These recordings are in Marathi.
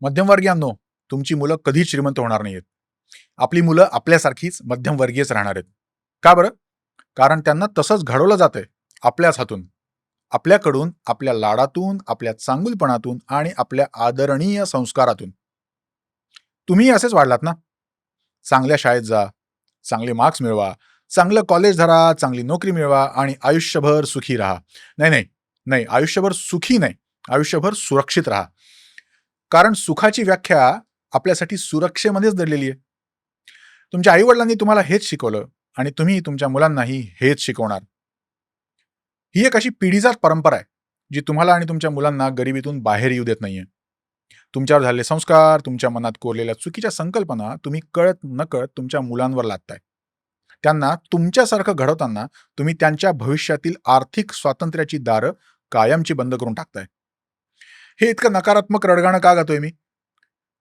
मध्यमवर्गीयांनो तुमची मुलं कधीच श्रीमंत होणार नाहीत आपली मुलं आपल्यासारखीच मध्यमवर्गीयच राहणार आहेत. का बरं? कारण त्यांना तसंच घडवलं जातंय आपल्याच हातून. आपल्याकडून आपल्या लाडातून आपल्या चांगुलपणातून आणि आपल्या आदरणीय संस्कारातून. तुम्ही असेच वाढलात ना? चांगल्या शाळेत जा चांगले मार्क्स मिळवा चांगलं कॉलेज धरा चांगली नोकरी मिळवा आणि आयुष्यभर सुखी राहा. नाही नाही नाही आयुष्यभर सुखी नाही आयुष्यभर सुरक्षित राहा. कारण सुखाची व्याख्या आपल्यासाठी सुरक्षेमध्येच दडलेली आहे. तुमच्या आईवडिलांनी तुम्हाला हेच शिकवलं आणि तुम्ही तुमच्या मुलांनाही हेच शिकवणार. ही एक अशी पिढीजात परंपरा आहे जी तुम्हाला आणि तुमच्या मुलांना गरिबीतून बाहेर येऊ देत नाहीये. तुमच्यावर झालेले संस्कार तुमच्या मनात कोरलेल्या चुकीच्या संकल्पना तुम्ही कळत नकळत तुमच्या मुलांवर लादताय. त्यांना तुमच्यासारखं घडवताना तुम्ही त्यांच्या भविष्यातील आर्थिक स्वातंत्र्याची दारं कायमची बंद करून टाकताय. हे इतकं नकारात्मक रडगाणं का गातोय मी?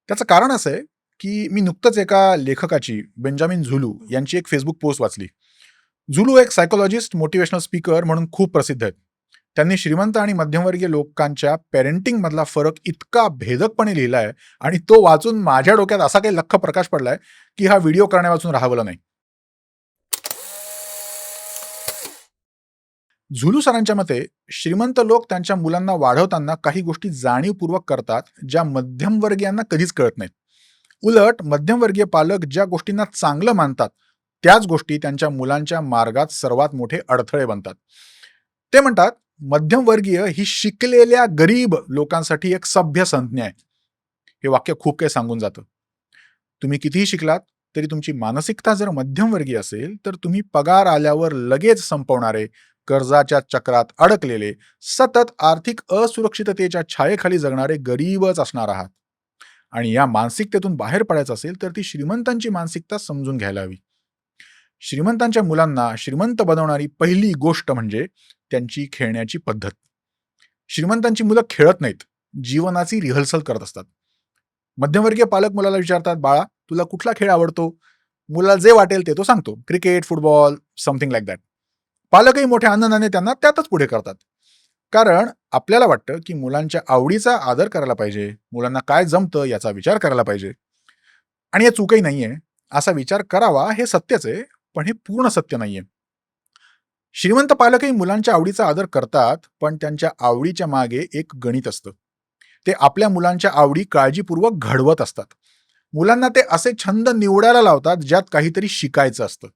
त्याचं कारण असं आहे की मी नुकतंच एका लेखकाची बेंजामिन झुलू यांची एक फेसबुक पोस्ट वाचली. झुलू एक सायकोलॉजिस्ट मोटिवेशनल स्पीकर म्हणून खूप प्रसिद्ध आहेत. त्यांनी श्रीमंत आणि मध्यमवर्गीय लोकांच्या पेरेंटिंगमधला फरक इतका भेदकपणे लिहिला आहे आणि तो वाचून माझ्या डोक्यात असा काही लख प्रकाश पडलाय की हा व्हिडिओ करण्या वाचून राहावलं नाही. झुलू सरांच्या मते श्रीमंत लोक त्यांच्या मुलांना वाढवताना काही गोष्टी जाणीवपूर्वक करतात ज्या मध्यमवर्गीयांना कधीच कळत नाहीत. उलट मध्यमवर्गीय पालक ज्या गोष्टींना चांगलं मानतात त्याच गोष्टी त्यांच्या मुलांच्या मार्गात सर्वात मोठे अडथळे बनतात. ते म्हणतात मध्यमवर्गीय ही शिकलेल्या गरीब लोकांसाठी एक सभ्य संज्ञा आहे. हे वाक्य खूप काही सांगून जातं. तुम्ही कितीही शिकलात तरी तुमची मानसिकता जर मध्यमवर्गीय असेल तर तुम्ही पगार आल्यावर लगेच संपवणारे कर्जाच्या चक्रात अडकलेले सतत आर्थिक असुरक्षिततेच्या छायेखाली जगणारे गरीबच असणार आहात. आणि या मानसिकतेतून बाहेर पडायचं असेल तर ती श्रीमंतांची मानसिकता समजून घ्यायला हवी. श्रीमंतांच्या मुलांना श्रीमंत बनवणारी पहिली गोष्ट म्हणजे त्यांची खेळण्याची पद्धत. श्रीमंतांची मुलं खेळत नाहीत जीवनाची रिहर्सल करत असतात. मध्यमवर्गीय पालक मुलाला विचारतात बाळा तुला कुठला खेळ आवडतो? मुलाला जे वाटेल ते तो सांगतो. Cricket football something like that पालकही मोठ्या आनंदाने त्यांना त्यातच पुढे करतात. कारण आपल्याला वाटतं की मुलांच्या आवडीचा आदर करायला पाहिजे मुलांना काय जमतं याचा विचार करायला पाहिजे. आणि हे चूकही नाहीये. असा विचार करावा हे सत्यच आहे पण हे पूर्ण सत्य नाहीये. श्रीमंत पालकही मुलांच्या आवडीचा आदर करतात पण त्यांच्या आवडीच्या मागे एक गणित असतं. ते आपल्या मुलांच्या आवडी काळजीपूर्वक घडवत असतात. मुलांना ते असे छंद निवडायला लावतात ज्यात काहीतरी शिकायचं असतं.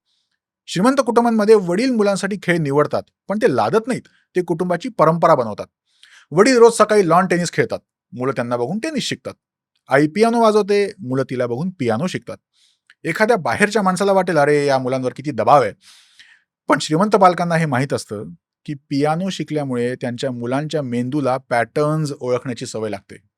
श्रीमंत कुटुंबांमध्ये वडील मुलांसाठी खेळ निवडतात पण ते लादत नाहीत. ते कुटुंबाची परंपरा बनवतात. वडील रोज सकाळी लॉन टेनिस खेळतात. मुलं त्यांना बघून टेनिस शिकतात. आई पियानो वाजवते मुलं तिला बघून पियानो शिकतात. एखाद्या बाहेरच्या माणसाला वाटेल अरे या मुलांवर किती दबाव आहे. पण श्रीमंत बालकांना हे माहीत असतं की पियानो शिकल्यामुळे त्यांच्या मुलांच्या मेंदूला पॅटर्न्स ओळखण्याची सवय लागते.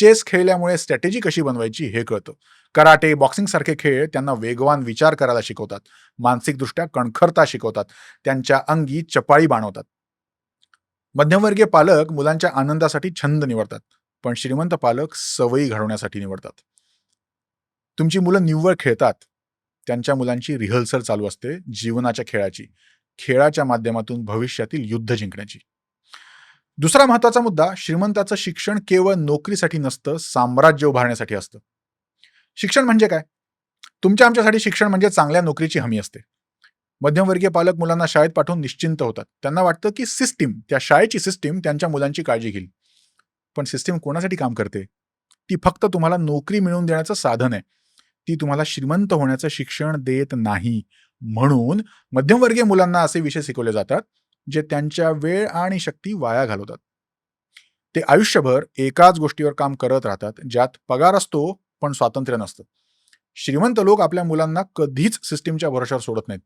चेस खेळल्यामुळे स्ट्रॅटेजी कशी बनवायची हे कळतं. कराटे बॉक्सिंगसारखे खेळ त्यांना वेगवान विचार करायला शिकवतात. मानसिकदृष्ट्या कणखरता शिकवतात. त्यांच्या अंगी चपाळी बाणवतात. मध्यमवर्गीय पालक मुलांच्या आनंदासाठी छंद निवडतात पण श्रीमंत पालक सवयी घडवण्यासाठी निवडतात. तुमची मुलं निव्वळ खेळतात. त्यांच्या मुलांची रिहर्सल चालू असते जीवनाच्या खेळाची. खेळाच्या माध्यमातून भविष्यातील युद्ध जिंकण्याची. दुसरा महत्त्वाचा मुद्दा श्रीमंताचं शिक्षण केवळ नोकरीसाठी नसतं साम्राज्य उभारण्यासाठी असतं. शिक्षण म्हणजे काय? तुमच्या आमच्यासाठी शिक्षण म्हणजे चांगल्या नोकरीची हमी असते. मध्यमवर्गीय पालक मुलांना शाळेत पाठवून निश्चिंत होतात. त्यांना वाटतं की सिस्टीम त्या शाळेची सिस्टीम त्यांच्या मुलांची काळजी घेईल. पण सिस्टीम कोणासाठी काम करते? ती फक्त तुम्हाला नोकरी मिळवून देण्याचं साधन आहे. ती तुम्हाला श्रीमंत होण्याचं शिक्षण देत नाही. म्हणून मध्यमवर्गीय मुलांना असे विषय शिकवले जातात जे त्यांच्या वेळ आणि शक्ती वाया घालवतात. ते आयुष्यभर एकाच गोष्टीवर काम करत राहतात ज्यात पगार असतो पण स्वातंत्र्य नसतं. श्रीमंत लोक आपल्या मुलांना कधीच सिस्टीमच्या भरोशावर सोडत नाहीत.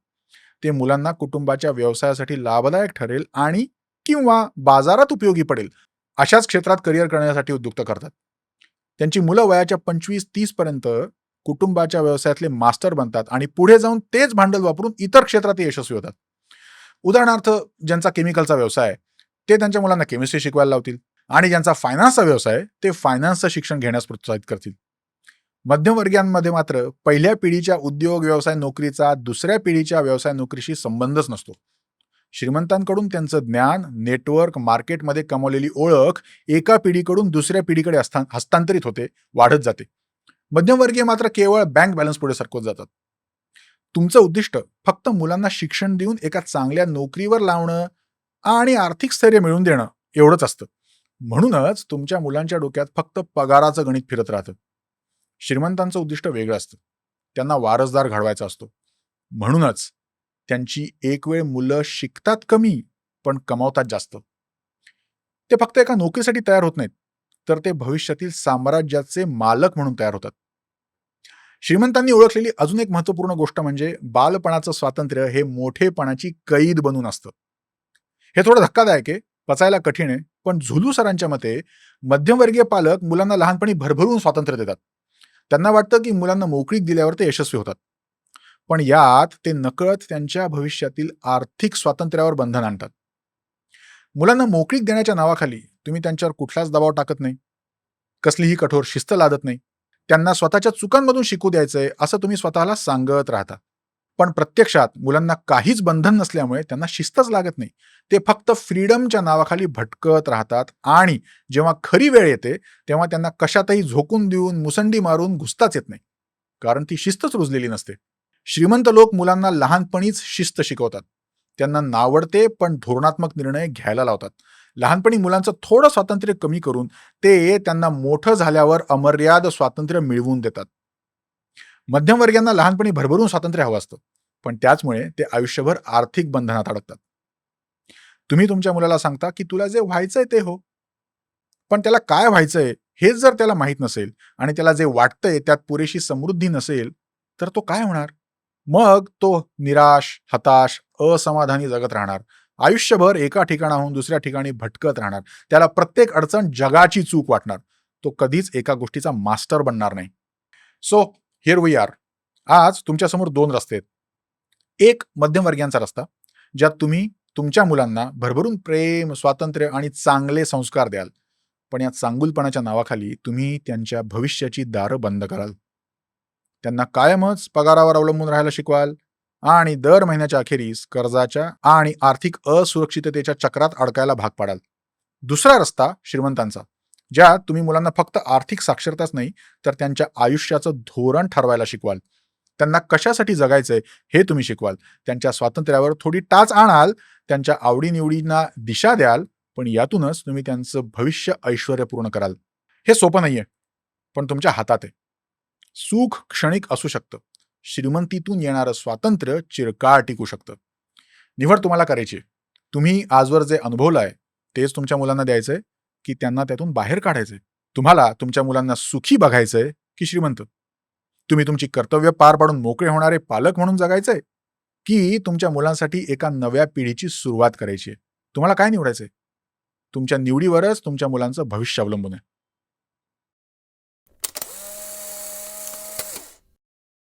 ते मुलांना कुटुंबाच्या व्यवसायासाठी लाभदायक ठरेल आणि किंवा बाजारात उपयोगी पडेल अशाच क्षेत्रात करिअर करण्यासाठी उद्युक्त करतात. त्यांची मुलं वयाच्या पंचवीस तीस पर्यंत कुटुंबाच्या व्यवसायातले मास्टर बनतात आणि पुढे जाऊन तेच भांडवल वापरून इतर क्षेत्रात यशस्वी होतात. उदाहरणार्थ ज्यांचा केमिकलचा व्यवसाय आहे ते त्यांच्या मुलांना केमिस्ट्री शिकवायला लावतील आणि ज्यांचा फायनान्सचा व्यवसाय आहे ते फायनान्सचं शिक्षण घेण्यास प्रोत्साहित करतील. मध्यमवर्गीयांमध्ये मात्र पहिल्या पिढीच्या उद्योग व्यवसाय नोकरीचा दुसऱ्या पिढीच्या व्यवसाय नोकरीशी संबंधच नसतो. श्रीमंतांकडून त्यांचं ज्ञान नेटवर्क मार्केटमध्ये कमावलेली ओळख एका पिढीकडून दुसऱ्या पिढीकडे हस्ता- हस्तांतरित होते वाढत जाते. मध्यमवर्गीय मात्र केवळ बँक बॅलन्स पुढे सरकवत जातात. तुमचं उद्दिष्ट फक्त मुलांना शिक्षण देऊन एका चांगल्या नोकरीवर लावणं आणि आर्थिक स्थैर्य मिळवून देणं एवढंच असतं. म्हणूनच तुमच्या मुलांच्या डोक्यात फक्त पगाराचं गणित फिरत राहतं. श्रीमंतांचं उद्दिष्ट वेगळं असतं. त्यांना वारसदार घडवायचा असतो. म्हणूनच त्यांची एक वेळ मुलं शिकतात कमी पण कमावतात जास्त. ते फक्त एका नोकरीसाठी तयार होत नाहीत तर ते भविष्यातील साम्राज्याचे मालक म्हणून तयार होतात. श्रीमंतांनी ओळखलेली अजून एक महत्त्वपूर्ण गोष्ट म्हणजे बालपणाचं स्वातंत्र्य हे मोठेपणाची कैद बनून असतं. हे थोडं धक्कादायक आहे पचायला कठीण आहे पण झुलू सरांच्या मते मध्यमवर्गीय पालक मुलांना लहानपणी भरभरून स्वातंत्र्य देतात. त्यांना वाटतं की मुलांना मोकळीक दिल्यावर ते यशस्वी होतात. पण यात ते नकळत त्यांच्या भविष्यातील आर्थिक स्वातंत्र्यावर बंधन आणतात. मुलांना मोकळीक देण्याच्या नावाखाली तुम्ही त्यांच्यावर कुठलाच दबाव टाकत नाही. कसलीही कठोर शिस्त लादत नाही. त्यांना स्वतःच्या चुकांमधून शिकू द्यायचंय असं तुम्ही स्वतःला सांगत राहता. पण प्रत्यक्षात मुलांना काहीच बंधन नसल्यामुळे त्यांना शिस्तच लागत नाही. ते फक्त फ्रीडमच्या नावाखाली भटकत राहतात आणि जेव्हा खरी वेळ येते तेव्हा त्यांना कशातही झोकून देऊन मुसंडी मारून घुसताच येत नाही. कारण ती शिस्तच रुजलेली नसते. श्रीमंत लोक मुलांना लहानपणीच शिस्त शिकवतात. त्यांना नावडते पण धोरणात्मक निर्णय घ्यायला लावतात. लहानपणी मुलांचं थोडं स्वातंत्र्य कमी करून ते त्यांना मोठं झाल्यावर अमर्याद स्वातंत्र्य मिळवून देतात. मध्यमवर्गीयांना लहानपणी भरभरून स्वातंत्र्य हवं असतं पण त्याचमुळे ते आयुष्यभर आर्थिक बंधनात अडकतात. तुम्ही तुमच्या मुलाला सांगता की तुला जे व्हायचंय ते हो पण त्याला काय व्हायचंय हेच जर त्याला माहीत नसेल आणि त्याला जे वाटतंय त्यात पुरेशी समृद्धी नसेल तर तो काय होणार? मग तो निराश हताश असमाधानी जगत राहणार. आयुष्यभर एका ठिकाणाहून दुसऱ्या ठिकाणी भटकत राहणार. त्याला प्रत्येक अडचण जगाची चूक वाटणार. तो कधीच एका गोष्टीचा मास्टर बनणार नाही. सो हिअर वी आर आज तुमच्यासमोर दोन रस्ते आहेत. एक मध्यमवर्गीयांचा रस्ता ज्यात तुम्ही तुमच्या मुलांना भरभरून प्रेम स्वातंत्र्य आणि चांगले संस्कार द्याल. पण या चांगुलपणाच्या नावाखाली तुम्ही त्यांच्या भविष्याची दारं बंद कराल. त्यांना कायमच पगारावर अवलंबून राहायला शिकवाल. आणि दर महिन्याच्या अखेरीस कर्जाच्या आणि आर्थिक असुरक्षिततेच्या चक्रात अडकायला भाग पाडाल. दुसरा रस्ता श्रीमंतांचा ज्यात तुम्ही मुलांना फक्त आर्थिक साक्षरताच नाही तर त्यांच्या आयुष्याचं धोरण ठरवायला शिकवाल. त्यांना कशासाठी जगायचंय हे तुम्ही शिकवाल. त्यांच्या स्वातंत्र्यावर थोडी टाच आणाल त्यांच्या आवडीनिवडींना दिशा द्याल पण यातूनच तुम्ही त्यांचं भविष्य ऐश्वर्यपूर्ण कराल. हे सोपं नाहीये पण तुमच्या हातात आहे. सुख क्षणिक असू शकतं. श्रीमंतीतून येणारं स्वातंत्र्य चिरकाळ टिकू शकतं. निवड तुम्हाला करायची तुम्ही आजवर जे अनुभवलाय तेच तुमच्या मुलांना द्यायचंय की त्यांना त्यातून बाहेर काढायचंय. तुम्हाला तुमच्या मुलांना सुखी बघायचंय की श्रीमंत. तुम्ही तुमची कर्तव्य पार पाडून मोकळे होणारे पालक म्हणून जगायचंय की तुमच्या मुलांसाठी एका नव्या पिढीची सुरुवात करायची आहे. तुम्हाला काय निवडायचंय? तुमच्या निवडीवरच तुमच्या मुलांचं भविष्य अवलंबून आहे.